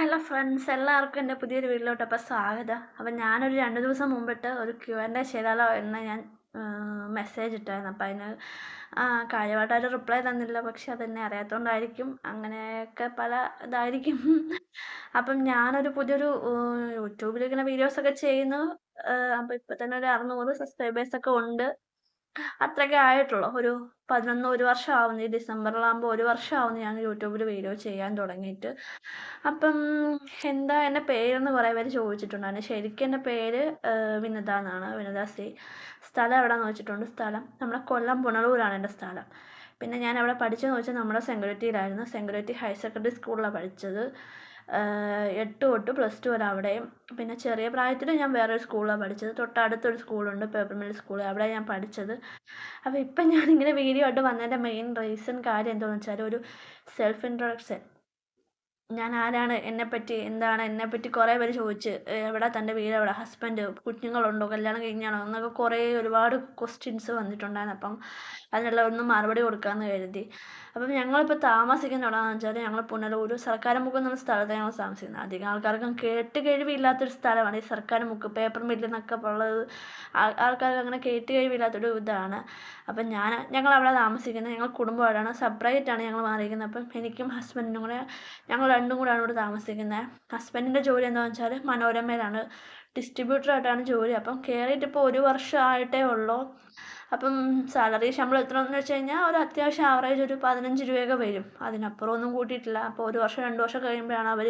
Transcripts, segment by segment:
Hello friends എല്ലാവർക്കും എന്റെ പുതിയൊരു വീട്ടിലോട്ട് അപ്പോൾ സ്വാഗതം. അപ്പം ഞാനൊരു രണ്ട് ദിവസം മുമ്പിട്ട് ഒരു ക്യു ആൻഡ് ചെയ്താലോ എന്ന് ഞാൻ മെസ്സേജ് ഇട്ടായിരുന്നു. അപ്പം അതിന് കാര്യമായിട്ടൊരു റിപ്ലൈ തന്നില്ല. പക്ഷെ അതെന്നെ അറിയാത്തതുകൊണ്ടായിരിക്കും അങ്ങനെയൊക്കെ പല ഇതായിരിക്കും. അപ്പം ഞാനൊരു പുതിയൊരു യൂട്യൂബിൽ ഇങ്ങനെ വീഡിയോസൊക്കെ ചെയ്യുന്നു. അപ്പോൾ ഇപ്പോൾ തന്നെ ഒരു അറുന്നൂറ് സബ്സ്ക്രൈബേഴ്സൊക്കെ ഉണ്ട്. അത്രയൊക്കെ ആയിട്ടുള്ളൂ. ഒരു പതിനൊന്ന് ഒരു വർഷം ആവുന്നു. ഈ ഡിസംബറിലാകുമ്പോൾ ഒരു വർഷം ആവുന്നു ഞാൻ യൂട്യൂബിൽ വീഡിയോ ചെയ്യാൻ തുടങ്ങിയിട്ട്. അപ്പം എന്താ എന്റെ പേരെന്ന് കുറേ പേര് ചോദിച്ചിട്ടുണ്ടായിരുന്നു ശരിക്കും എന്റെ പേര് വിനത എന്നാണ്. വിനത സി സ്ഥലം എവിടെയാണെന്ന് വെച്ചിട്ടുണ്ട്? സ്ഥലം നമ്മുടെ കൊല്ലം പുനലൂരാണ് എന്റെ സ്ഥലം. പിന്നെ ഞാൻ അവിടെ പഠിച്ചതെന്ന് വെച്ചാൽ നമ്മുടെ സെങ്കുരിറ്റിയിലായിരുന്നു സെങ്കുരിറ്റി ഹയർ സെക്കൻഡറി സ്കൂളിലാണ് പഠിച്ചത്. എട്ട് തൊട്ട് പ്ലസ് ടു വരെ അവിടെയും. പിന്നെ ചെറിയ പ്രായത്തിൽ ഞാൻ വേറൊരു സ്കൂളിലാണ് പഠിച്ചത്. തൊട്ടടുത്തൊരു സ്കൂളുണ്ട് പേപ്പർ മിൽ സ്കൂൾ അവിടെ ഞാൻ പഠിച്ചത്. അപ്പോൾ ഇപ്പം ഞാനിങ്ങനെ വീഡിയോ ആയിട്ട് വന്നതിന്റെ മെയിൻ റീസൺ കാര്യം എന്താണെന്ന് വെച്ചാൽ ഒരു സെൽഫ് ഇൻട്രൊഡക്ഷൻ ഞാൻ ആരാണ്? എന്നെപ്പറ്റി? എന്താണ്? എന്നെപ്പറ്റി കുറേ പേര് ചോദിച്ച് എവിടെ തന്റെ വീട്? എവിടെ? ഹസ്ബൻഡ് കുഞ്ഞുങ്ങളുണ്ടോ? കല്യാണം കഴിഞ്ഞാണോ? എന്നൊക്കെ കുറേ ഒരുപാട് ക്വസ്റ്റ്യൻസ് വന്നിട്ടുണ്ടായിരുന്നു. അപ്പം അതിനുള്ള ഒന്ന് മറുപടി കൊടുക്കാമെന്ന് കരുതി. അപ്പം ഞങ്ങളിപ്പോൾ താമസിക്കുന്ന എവിടെയാണെന്ന് വെച്ചാൽ ഞങ്ങൾ പുനലൂർ സർക്കാരമുക്ക് എന്നുള്ള സ്ഥലത്താണ് ഞങ്ങൾ താമസിക്കുന്നത്. അധികം ആൾക്കാർക്കും കേട്ട് കഴിവില്ലാത്തൊരു സ്ഥലമാണ്. ഈ സർക്കാരമുക്ക് പേപ്പർ മില്ല് എന്നൊക്കെ ഉള്ളത് ആൾക്കാർക്ക് അങ്ങനെ കേട്ട് കഴിവില്ലാത്തൊരു ഇതാണ്. അപ്പം ഞാൻ ഞങ്ങൾ അവിടെ താമസിക്കുന്നത് ഞങ്ങൾ കുടുംബമായിട്ടാണ് സെപ്പറേറ്റ് ആണ് ഞങ്ങൾ മാറിയിരിക്കുന്നത്. അപ്പം എനിക്കും ഹസ്ബൻഡിനും കൂടെ ഞങ്ങൾ രണ്ടും കൂടെയാണ് ഇവിടെ താമസിക്കുന്നത്. ഹസ്ബൻഡിന്റെ ജോലി എന്താണെന്ന് വെച്ചാൽ മനോരമയിലാണ്. ഡിസ്ട്രിബ്യൂട്ടറായിട്ടാണ് ജോലി. അപ്പം കയറിയിട്ട് ഇപ്പോൾ ഒരു വർഷമായിട്ടേ ഉള്ളൂ. അപ്പം സാലറി ശമ്പളം എത്ര എന്ന് വെച്ച് കഴിഞ്ഞാൽ ഒരു അത്യാവശ്യം ആവറേജ് ഒരു പതിനഞ്ച് രൂപയൊക്കെ വരും. അതിനപ്പുറം ഒന്നും കൂട്ടിയിട്ടില്ല. അപ്പോൾ ഒരു വർഷം രണ്ട് വർഷം കഴിയുമ്പോഴാണ് അവർ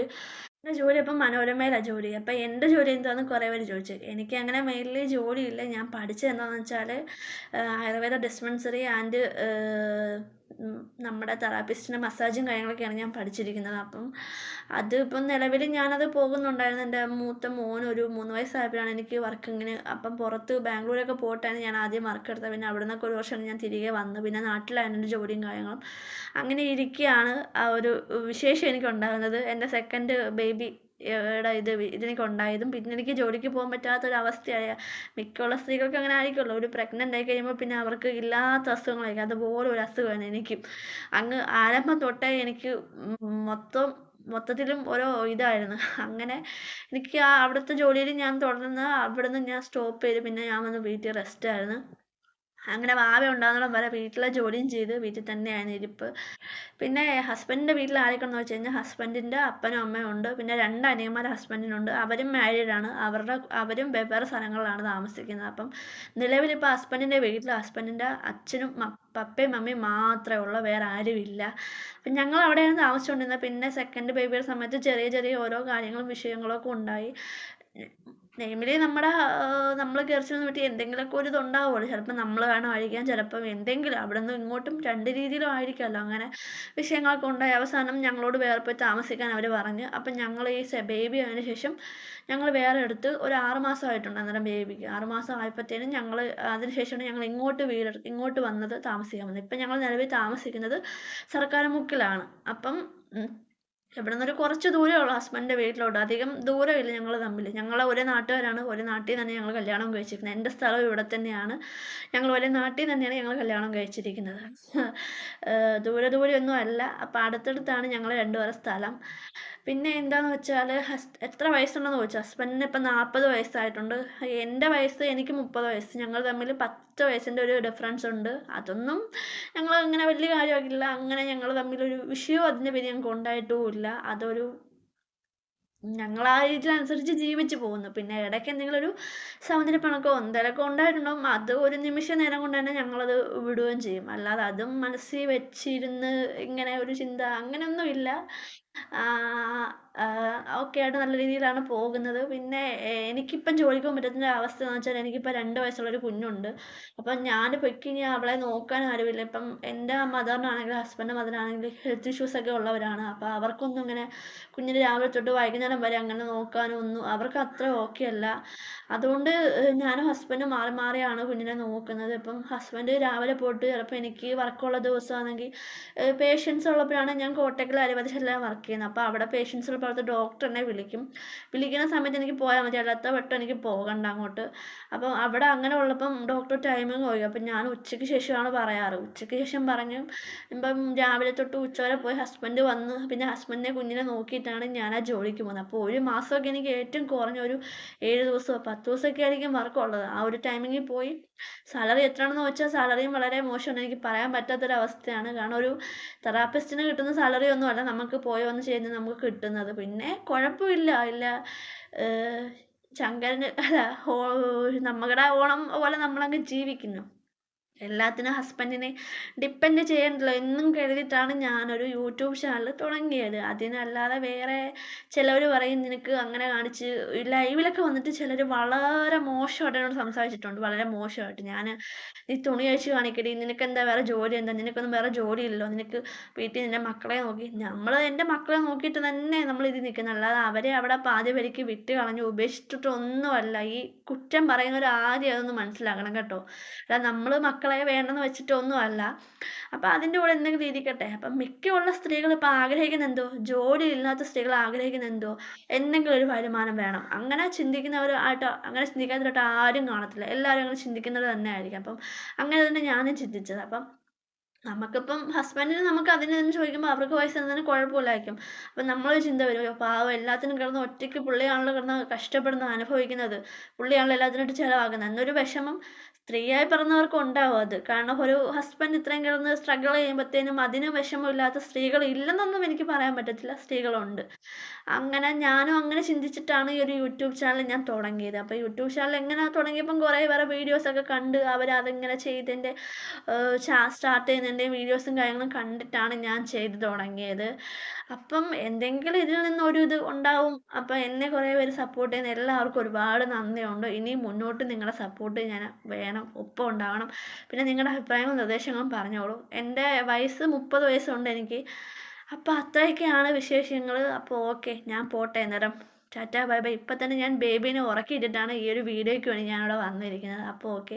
എന്റെ ജോലി അപ്പം മനോരമയിലാണ് ജോലി. അപ്പം എന്റെ ജോലി എന്താണെന്ന് കുറേ പേര് ചോദിച്ചു. എനിക്ക് അങ്ങനെ മെയിൻലി ജോലിയില്ല. ഞാൻ പഠിച്ചത് എന്താണെന്ന് വെച്ചാൽ ആയുർവേദ ഡിസ്പെൻസറി ആൻഡ് നമ്മുടെ തെറാപ്പിസ്റ്റിന്റെ മസാജും കാര്യങ്ങളൊക്കെയാണ് ഞാൻ പഠിച്ചിരിക്കുന്നത്. അപ്പം അത് ഇപ്പം നിലവിൽ ഞാനത് പോകുന്നുണ്ടായിരുന്നു. എന്റെ മൂത്ത മോൻ ഒരു മൂന്ന് വയസ്സായപ്പോഴാണ് എനിക്ക് വർക്കിങ്ങിന് അപ്പം പുറത്ത് ബാംഗ്ലൂരൊക്കെ പോയിട്ടാണ് ഞാൻ ആദ്യം വർക്ക് എടുത്തത്. പിന്നെ അവിടെ നിന്നൊക്കെ ഒരു വർഷം ഞാൻ തിരികെ വന്നു. പിന്നെ നാട്ടിലായിരുന്നു എന്റെ ജോലിയും കാര്യങ്ങളും. അങ്ങനെ ഇരിക്കുകയാണ് ആ ഒരു വിശേഷം എനിക്കുണ്ടാകുന്നത്. എന്റെ സെക്കൻഡ് ബേബി യുടെ ഇത് ഇതെനിക്ക് ഉണ്ടായതും പിന്നെ എനിക്ക് ജോലിക്ക് പോകാൻ പറ്റാത്തൊരവസ്ഥയായ മിക്കുള്ള സ്ത്രീകൾക്ക് അങ്ങനെ ആയിരിക്കുമല്ലോ. ഒരു പ്രഗ്നന്റ് ആയി കഴിയുമ്പോൾ പിന്നെ അവർക്ക് ഇല്ലാത്ത അസുഖങ്ങളായിരിക്കും. അതുപോലെ ഒരു അസുഖമാണ് എനിക്കും. അങ്ങ് ആരംഭം തൊട്ടേ എനിക്ക് മൊത്തം മൊത്തത്തിലും ഓരോ ഇതായിരുന്നു. അങ്ങനെ എനിക്ക് ആ അവിടുത്തെ ജോലിയിൽ ഞാൻ തുടർന്ന് അവിടുന്ന് ഞാൻ സ്റ്റോപ്പ് ചെയ്ത് പിന്നെ ഞാൻ വന്ന് വീട്ടിൽ റെസ്റ്റ് ആയിരുന്നു. അങ്ങനെ വാവ ഉണ്ടാകണം വരെ വീട്ടിലെ ജോലിയും ചെയ്ത് വീട്ടിൽ തന്നെയാണ് ഇരിപ്പ്. പിന്നെ ഹസ്ബൻഡിന്റെ വീട്ടിൽ ആരൊക്കെയെന്ന് വെച്ച് കഴിഞ്ഞാൽ ഹസ്ബൻഡിന്റെ അപ്പനും അമ്മയും ഉണ്ട്. പിന്നെ രണ്ട് അനിയന്മാർ ഹസ്ബൻഡിനുണ്ട് അവരും മാരീഡാണ് അവരുടെ അവരും വെവ്വേറെ സ്ഥലങ്ങളിലാണ് താമസിക്കുന്നത്. അപ്പം നിലവിലിപ്പോൾ ഹസ്ബൻഡിന്റെ വീട്ടിൽ ഹസ്ബൻഡിന്റെ അച്ഛനും പപ്പയും മമ്മിയും മാത്രമേ ഉള്ളൂ വേറെ ആരുമില്ല. അപ്പം ഞങ്ങൾ അവിടെയാണ് താമസിച്ചുകൊണ്ടിരുന്നത്. പിന്നെ സെക്കൻഡ് ബേബിയുടെ സമയത്ത് ചെറിയ ചെറിയ ഓരോ കാര്യങ്ങളും വിഷയങ്ങളൊക്കെ ഉണ്ടായി. നെയ്മിലി നമ്മുടെ നമ്മൾ കയറിച്ചു വിട്ടി എന്തെങ്കിലുമൊക്കെ ഒരു ഇതുണ്ടാവുമല്ലോ ചിലപ്പോൾ നമ്മൾ വേണം അഴിക്കാൻ ചിലപ്പം എന്തെങ്കിലും. അവിടെ നിന്ന് ഇങ്ങോട്ടും രണ്ട് രീതിയിലും ആയിരിക്കുമല്ലോ അങ്ങനെ വിഷയങ്ങളൊക്കെ ഉണ്ടായി. അവസാനം ഞങ്ങളോട് വേറെ പോയി താമസിക്കാൻ അവർ പറഞ്ഞു. അപ്പം ഞങ്ങൾ ഈ ബേബി ആയതിനു ശേഷം ഞങ്ങൾ വേറെ എടുത്ത് ഒരു ആറ് മാസം ആയിട്ടുണ്ട് അന്നേരം ബേബിക്ക് ആറ് മാസം ആയപ്പോഴത്തേനും ഞങ്ങൾ അതിന് ശേഷമാണ് ഞങ്ങൾ ഇങ്ങോട്ട് വീട് ഇങ്ങോട്ട് വന്നത് താമസിക്കാൻ വന്നത്. ഇപ്പം ഞങ്ങൾ നിലവിൽ താമസിക്കുന്നത് സർക്കാർ മുക്കിലാണ്. അപ്പം ഇവിടെ നിന്നൊരു കുറച്ച് ദൂരമേ ഉള്ളൂ ഹസ്ബൻഡിന്റെ വീട്ടിലോട്ട്. അധികം ദൂരമില്ല ഞങ്ങൾ തമ്മിൽ. ഞങ്ങൾ ഒരേ നാട്ടുകാരാണ്. ഒരേ നാട്ടിൽ തന്നെ ഞങ്ങൾ കല്യാണം കഴിച്ചിരിക്കുന്നത്. എന്റെ സ്ഥലം ഇവിടെ തന്നെയാണ്. ഞങ്ങൾ ഒരേ നാട്ടിൽ തന്നെയാണ് ഞങ്ങൾ കല്യാണം കഴിച്ചിരിക്കുന്നത്. ദൂരെ ദൂരെയൊന്നും അല്ല. അപ്പോൾ അടുത്തടുത്താണ് ഞങ്ങൾ രണ്ടുപേരുടെ സ്ഥലം. പിന്നെ എന്താന്ന് വെച്ചാൽ ഹസ് എത്ര വയസ്സുണ്ടെന്ന് ചോദിച്ചു? ഹസ്ബൻഡിന് ഇപ്പം നാൽപ്പത് വയസ്സായിട്ടുണ്ട്. എന്റെ വയസ്സ് എനിക്ക് മുപ്പത് വയസ്സ്. ഞങ്ങൾ തമ്മിൽ പത്ത് വയസ്സിന്റെ ഒരു ഡിഫറൻസ് ഉണ്ട്. അതൊന്നും ഞങ്ങൾ അങ്ങനെ വലിയ കാര്യമാക്കില്ല. അങ്ങനെ ഞങ്ങൾ തമ്മിലൊരു വിഷയവും അതിന്റെ പേര് ഞങ്ങൾക്ക് ഉണ്ടായിട്ടുമില്ല അതൊരു ഞങ്ങൾ ആ രീതിയിലനുസരിച്ച് ജീവിച്ചു പോകുന്നു. പിന്നെ ഇടയ്ക്ക് എന്തെങ്കിലും ഒരു സൗന്ദര്യപ്പണക്കോ എന്തെങ്കിലുമൊക്കെ ഉണ്ടായിട്ടുണ്ടാവും. അത് ഒരു നിമിഷ നേരം കൊണ്ട് തന്നെ ഞങ്ങളത് വിടുകയും ചെയ്യും. അല്ലാതെ അതും മനസ്സിൽ വെച്ചിരുന്ന് ഇങ്ങനെ ഒരു ചിന്ത അങ്ങനെയൊന്നും ഇല്ല. ഒക്കെ ആയിട്ട് നല്ല രീതിയിലാണ് പോകുന്നത്. പിന്നെ എനിക്കിപ്പം ജോലിക്ക് പോകാൻ പറ്റാത്ത അവസ്ഥ എന്ന് വെച്ചാൽ എനിക്കിപ്പോൾ രണ്ട് വയസ്സുള്ളൊരു കുഞ്ഞുണ്ട്. അപ്പം ഞാൻ പൊയ്ക്കഴിഞ്ഞ് അവളെ നോക്കാൻ ആരുമില്ല. ഇപ്പം എന്റെ മദറിനാണെങ്കിലും ഹസ്ബൻഡ് മദറിനാണെങ്കിലും ഹെൽത്ത് ഇഷ്യൂസൊക്കെ ഉള്ളവരാണ്. അപ്പോൾ അവർക്കൊന്നും ഇങ്ങനെ കുഞ്ഞിന് രാവിലെ തൊട്ട് വൈകുന്നേരം വരെ അങ്ങനെ നോക്കാനോ ഒന്നും അവർക്ക് അത്ര ഓക്കെ അല്ല. അതുകൊണ്ട് ഞാനും ഹസ്ബൻഡും മാറി മാറിയാണ് കുഞ്ഞിനെ നോക്കുന്നത്. ഇപ്പം ഹസ്ബൻഡ് രാവിലെ പോയിട്ട് ചിലപ്പോൾ എനിക്ക് വർക്കുള്ള ദിവസമാണെങ്കിൽ പേഷ്യൻസ് ഉള്ളപ്പോഴാണ് ഞാൻ കോട്ടക്കൽ അരുവതിശെല്ലാം വർക്ക് ചെയ്യുന്നത് അപ്പോൾ അവിടെ പേഷ്യൻസ് ഉള്ളപ്പോൾ അവിടുത്തെ ഡോക്ടർ എന്നെ ഡോക്ടറിനെ വിളിക്കും. വിളിക്കുന്ന സമയത്ത് എനിക്ക് പോയാൽ മതി. അല്ലാത്ത വട്ടം എനിക്ക് പോകണ്ട അങ്ങോട്ട്. അപ്പം അവിടെ അങ്ങനെ ഉള്ളപ്പം ഡോക്ടർ ടൈമിങ് പോയി. അപ്പം ഞാൻ ഉച്ചയ്ക്ക് ശേഷമാണ് പറയാറ്. ഉച്ചയ്ക്ക് ശേഷം പറഞ്ഞു ഇപ്പം രാവിലെ തൊട്ട് ഉച്ച വരെ പോയി ഹസ്ബൻഡ് വന്ന്. പിന്നെ ഹസ്ബൻഡിനെ കുഞ്ഞിനെ നോക്കിയിട്ടാണ് ഞാൻ ആ ജോലിക്ക് പോകുന്നത്. അപ്പോൾ ഒരു മാസമൊക്കെ എനിക്ക് ഏറ്റവും കുറഞ്ഞ ഒരു ഏഴ് ദിവസമോ പത്ത് ദിവസമൊക്കെ ആയിരിക്കും വർക്കുള്ളത് ആ ഒരു ടൈമിങ്ങിൽ പോയി. സാലറി എത്രയാണെന്ന് വെച്ചാൽ സാലറിയും വളരെ മോശമാണ്. എനിക്ക് പറയാൻ പറ്റാത്തൊരവസ്ഥയാണ്. കാരണം ഒരു തെറാപ്പിസ്റ്റിന് കിട്ടുന്ന സാലറി ഒന്നുമല്ല. നമുക്ക് പോയി വന്ന് ചെയ്യുന്നത് നമുക്ക് കിട്ടുന്നത്. പിന്നെ കുഴപ്പമില്ല. ഇല്ല ശങ്കരന് അല്ല നമ്മുടെ ഓണം പോലെ നമ്മളങ്ങ് ജീവിക്കുന്നു. എല്ലാത്തിനും ഹസ്ബൻഡിനെ ഡിപ്പെൻഡ് ചെയ്യണ്ടല്ലോ. എന്നും കരുതിയിട്ടാണ് ഞാനൊരു യൂട്യൂബ് ചാനൽ തുടങ്ങിയത്. അതിനല്ലാതെ വേറെ ചിലവർ പറയും നിനക്ക് അങ്ങനെ കാണിച്ച് ലൈവിലൊക്കെ വന്നിട്ട് ചിലർ വളരെ മോശമായിട്ട് എന്നോട് സംസാരിച്ചിട്ടുണ്ട്. വളരെ മോശമായിട്ട്. ഞാൻ നീ തുണി അഴിച്ച് കാണിക്കടി. നിനക്ക് എന്താ വേറെ ജോലി എന്താ? നിനക്കൊന്നും വേറെ ജോലി ഇല്ലല്ലോ. നിനക്ക് വീട്ടിൽ നിന്റെ മക്കളെ നോക്കി. നമ്മൾ എന്റെ മക്കളെ നോക്കിയിട്ട് തന്നെ നമ്മൾ ഇത് നിൽക്കുന്നത്. അല്ലാതെ അവരെ അവിടെ പാതി വഴിക്ക് വിട്ട് കളഞ്ഞു ഉപേക്ഷിച്ചിട്ടൊന്നുമല്ല. ഈ കുറ്റം പറയുന്നവർ ആദ്യം അതൊന്ന് മനസ്സിലാക്കണം കേട്ടോ. അല്ല നമ്മൾ മക്കളെ മക്കളെ വേണ്ടെന്ന് വെച്ചിട്ടൊന്നും അല്ല അപ്പം അതിന്റെ കൂടെ എന്തെങ്കിലും ഇരിക്കട്ടെ. അപ്പം മിക്കുള്ള സ്ത്രീകൾ ഇപ്പം ആഗ്രഹിക്കുന്ന എന്തോ? ജോലി ഇല്ലാത്ത സ്ത്രീകൾ ആഗ്രഹിക്കുന്ന എന്തോ? എന്തെങ്കിലും ഒരു വരുമാനം വേണം. അങ്ങനെ ചിന്തിക്കുന്നവരായിട്ട് അങ്ങനെ ചിന്തിക്കാത്തവരായിട്ട് ആരും കാണത്തില്ല. എല്ലാവരും അങ്ങനെ ചിന്തിക്കുന്നത് തന്നെ ആയിരിക്കും അപ്പം അങ്ങനെ തന്നെ ഞാനും ചിന്തിച്ചത്. അപ്പം നമുക്കിപ്പം ഹസ്ബൻഡിന് നമുക്ക് അതിന് തന്നെ ചോദിക്കുമ്പോൾ അവർക്ക് പൈസ തന്നതിന് കുഴപ്പമില്ലായിരിക്കും. അപ്പം നമ്മളൊരു ചിന്ത വരും പാവം എല്ലാത്തിനും കിടന്ന് ഒറ്റയ്ക്ക് പുള്ളിയാണല്ലോ കിടന്ന് കഷ്ടപ്പെടുന്നത് അനുഭവിക്കുന്നത്. പുള്ളിയാണല്ലോ എല്ലാത്തിനായിട്ട് ചിലവാക്കുന്നത്. എന്നൊരു വിഷമം സ്ത്രീയായി പിറന്നവർക്ക് ഉണ്ടാവും അത്. കാരണം ഒരു ഹസ്ബൻഡ് ഇത്രയും കിടന്ന് സ്ട്രഗിൾ ചെയ്യുമ്പോഴത്തേനും അതിന് വിഷമമില്ലാത്ത സ്ത്രീകൾ ഇല്ലെന്നൊന്നും എനിക്ക് പറയാൻ പറ്റത്തില്ല. സ്ത്രീകളുണ്ട്. അങ്ങനെ ഞാനും അങ്ങനെ ചിന്തിച്ചിട്ടാണ് ഈ ഒരു യൂട്യൂബ് ചാനൽ ഞാൻ തുടങ്ങിയത്. അപ്പോൾ യൂട്യൂബ് ചാനൽ എങ്ങനെ തുടങ്ങിയപ്പം കുറേ വേറെ വീഡിയോസൊക്കെ കണ്ട് അവരതിങ്ങനെ ചെയ്തതിന്റെ സ്റ്റാർട്ട് ചെയ്യുന്നതിന്റെ വീഡിയോസും കാര്യങ്ങളും കണ്ടിട്ടാണ് ഞാൻ ചെയ്ത് തുടങ്ങിയത്. അപ്പം എന്തെങ്കിലും ഇതിൽ നിന്ന് ഒരു ഇത് ഉണ്ടാവും. അപ്പം എന്നെ കുറേ പേര് സപ്പോർട്ട് ചെയ്യുന്ന എല്ലാവർക്കും ഒരുപാട് നന്ദിയുണ്ട്. ഇനി മുന്നോട്ട് നിങ്ങളുടെ സപ്പോർട്ട് ഞാൻ വേണം ഒപ്പം ഉണ്ടാവണം. പിന്നെ നിങ്ങളുടെ അഭിപ്രായങ്ങളും നിർദ്ദേശങ്ങളും പറഞ്ഞോളൂ. എന്റെ വയസ്സ് മുപ്പത് വയസ്സുണ്ട് എനിക്ക്. അപ്പോൾ അത്രയൊക്കെയാണ് വിശേഷങ്ങൾ അപ്പോൾ ഓക്കെ ഞാൻ പോട്ടെ അന്നേരം. Tata bye bye. ഇപ്പം തന്നെ ഞാൻ ബേബീനെ ഉറക്കിയിട്ടിട്ടാണ് ഈ ഒരു വീഡിയോയ്ക്ക് വേണ്ടി ഞാനിവിടെ വന്നിരിക്കുന്നത്. അപ്പോൾ ഓക്കെ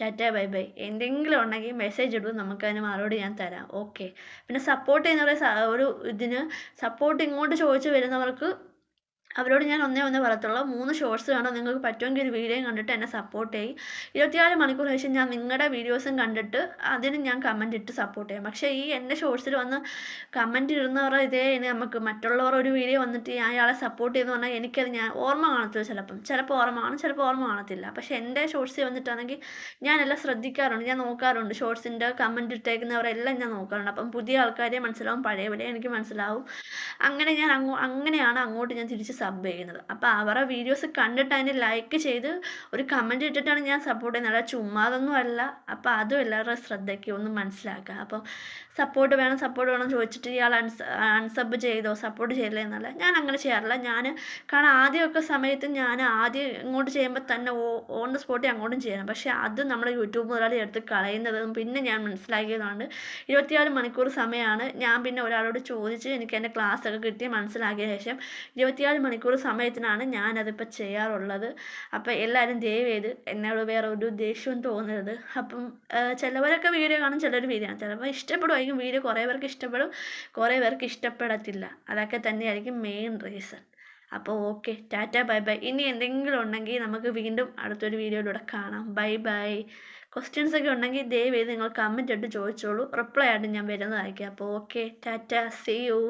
ടാറ്റ ബൈ ബൈ. എന്തെങ്കിലും ഉണ്ടെങ്കിൽ മെസ്സേജ് ഇടും നമുക്കതിന് മറുപടി ഞാൻ തരാം. ഓക്കെ. പിന്നെ സപ്പോർട്ട് ചെയ്യുന്നവരെ ഒരു ഇതിന് സപ്പോർട്ട് ഇങ്ങോട്ട് ചോദിച്ചു വരുന്നവർക്ക് അവരോട് ഞാൻ ഒന്നേ ഒന്നേ പറയത്തുള്ളൂ മൂന്ന് ഷോർട്സ് കാണാൻ നിങ്ങൾക്ക് പറ്റുമെങ്കിൽ ഒരു വീഡിയോയും കണ്ടിട്ട് എന്നെ സപ്പോർട്ട് ചെയ്യും. ഇരുപത്തിനാല് മണിക്കൂർ ശേഷം ഞാൻ നിങ്ങളുടെ വീഡിയോസും കണ്ടിട്ട് അതിന് ഞാൻ കമന്റ് ഇട്ട് സപ്പോർട്ട് ചെയ്യും. പക്ഷേ ഈ എന്റെ ഷോർട്സിൽ വന്ന് കമന്റ് ഇടുന്നവർ ഇതേ ഇനി നമുക്ക് മറ്റുള്ളവർ ഒരു വീഡിയോ വന്നിട്ട് ഞാൻ അയാളെ സപ്പോർട്ട് ചെയ്തെന്ന് പറഞ്ഞാൽ എനിക്കത് ഞാൻ ഓർമ്മ കാണത്തില്ല ചിലപ്പം. ചിലപ്പോൾ ഓർമ്മ കാണും ചിലപ്പോൾ ഓർമ്മ കാണത്തില്ല. പക്ഷേ എന്റെ ഷോർട്സിൽ വന്നിട്ടാണെങ്കിൽ ഞാനെല്ലാം ശ്രദ്ധിക്കാറുണ്ട്. ഞാൻ നോക്കാറുണ്ട്. ഷോർട്സിന്റെ കമന്റ് ഇട്ടേക്കുന്നവരെല്ലാം ഞാൻ നോക്കാറുണ്ട്. അപ്പം പുതിയ ആൾക്കാരെ മനസ്സിലാവും പഴയവരെ എനിക്ക് മനസ്സിലാവും. അങ്ങനെ ഞാൻ അങ്ങോ അങ്ങനെയാണ് അങ്ങോട്ട് ഞാൻ തിരിച്ച് സബ് ചെയ്യുന്നത്. അപ്പോൾ അവരുടെ വീഡിയോസ് കണ്ടിട്ട് അതിന് ലൈക്ക് ചെയ്ത് ഒരു കമന്റ് ഇട്ടിട്ടാണ് ഞാൻ സപ്പോർട്ട് ചെയ്യുന്നത്. അല്ല ചുമ്മാതൊന്നും അല്ല. അപ്പോൾ അതും എല്ലാവരുടെ ശ്രദ്ധയ്ക്ക് ഒന്ന് മനസ്സിലാക്കുക. അപ്പോൾ സപ്പോർട്ട് വേണം സപ്പോർട്ട് വേണം ചോദിച്ചിട്ട് ഇയാൾ അൺസ അൺസബ് ചെയ്തോ സപ്പോർട്ട് ചെയ്യില്ല എന്നല്ല. ഞാൻ അങ്ങനെ ചെയ്യാറില്ല. ഞാൻ കാരണം ആദ്യമൊക്കെ സമയത്ത് ഞാൻ ആദ്യം ഇങ്ങോട്ട് ചെയ്യുമ്പോൾ തന്നെ ഓൺ ദ സ്പോട്ടിൽ അങ്ങോട്ടും ചെയ്യണം. പക്ഷേ അത് നമ്മുടെ യൂട്യൂബ് മുതലാളി എടുത്ത് കളയുന്നതും പിന്നെ ഞാൻ മനസ്സിലാക്കിയതുകൊണ്ട് ഇരുപത്തിനാല് മണിക്കൂർ സമയമാണ് ഞാൻ പിന്നെ ഒരാളോട് ചോദിച്ച് എനിക്ക് എന്റെ ക്ലാസ്സൊക്കെ കിട്ടി മനസ്സിലാക്കിയ ശേഷം ഇരുപത്തിനാല് മണിക്കൂർ സമയത്തിനാണ് ഞാനതിപ്പോൾ ചെയ്യാറുള്ളത്. അപ്പോൾ എല്ലാവരും ദയവ് ചെയ്ത് എന്നോട് വേറെ ഒരു ദേഷ്യവും തോന്നരുത്. അപ്പം ചിലവരൊക്കെ വീഡിയോ കാണും ചിലർ വീഡിയോ കാണും. ചിലപ്പോൾ ഇഷ്ടപ്പെടുമായിരിക്കും വീഡിയോ കുറേ പേർക്ക് ഇഷ്ടപ്പെടും കുറേ പേർക്ക് ഇഷ്ടപ്പെടത്തില്ല. അതൊക്കെ തന്നെയായിരിക്കും മെയിൻ റീസൺ അപ്പോൾ ഓക്കെ ടാറ്റ ബൈ ബൈ. ഇനി എന്തെങ്കിലും ഉണ്ടെങ്കിൽ നമുക്ക് വീണ്ടും അടുത്തൊരു വീഡിയോയിലൂടെ കാണാം. Bye bye. ക്വസ്റ്റ്യൻസ് ഒക്കെ ഉണ്ടെങ്കിൽ ദയവ് ചെയ്ത് നിങ്ങൾ കമന്റ് ഇട്ട് ചോദിച്ചോളൂ. റിപ്ലൈ ആയിട്ട് ഞാൻ വരുന്നതായിരിക്കും. അപ്പോൾ ഓക്കെ ടാറ്റ. See you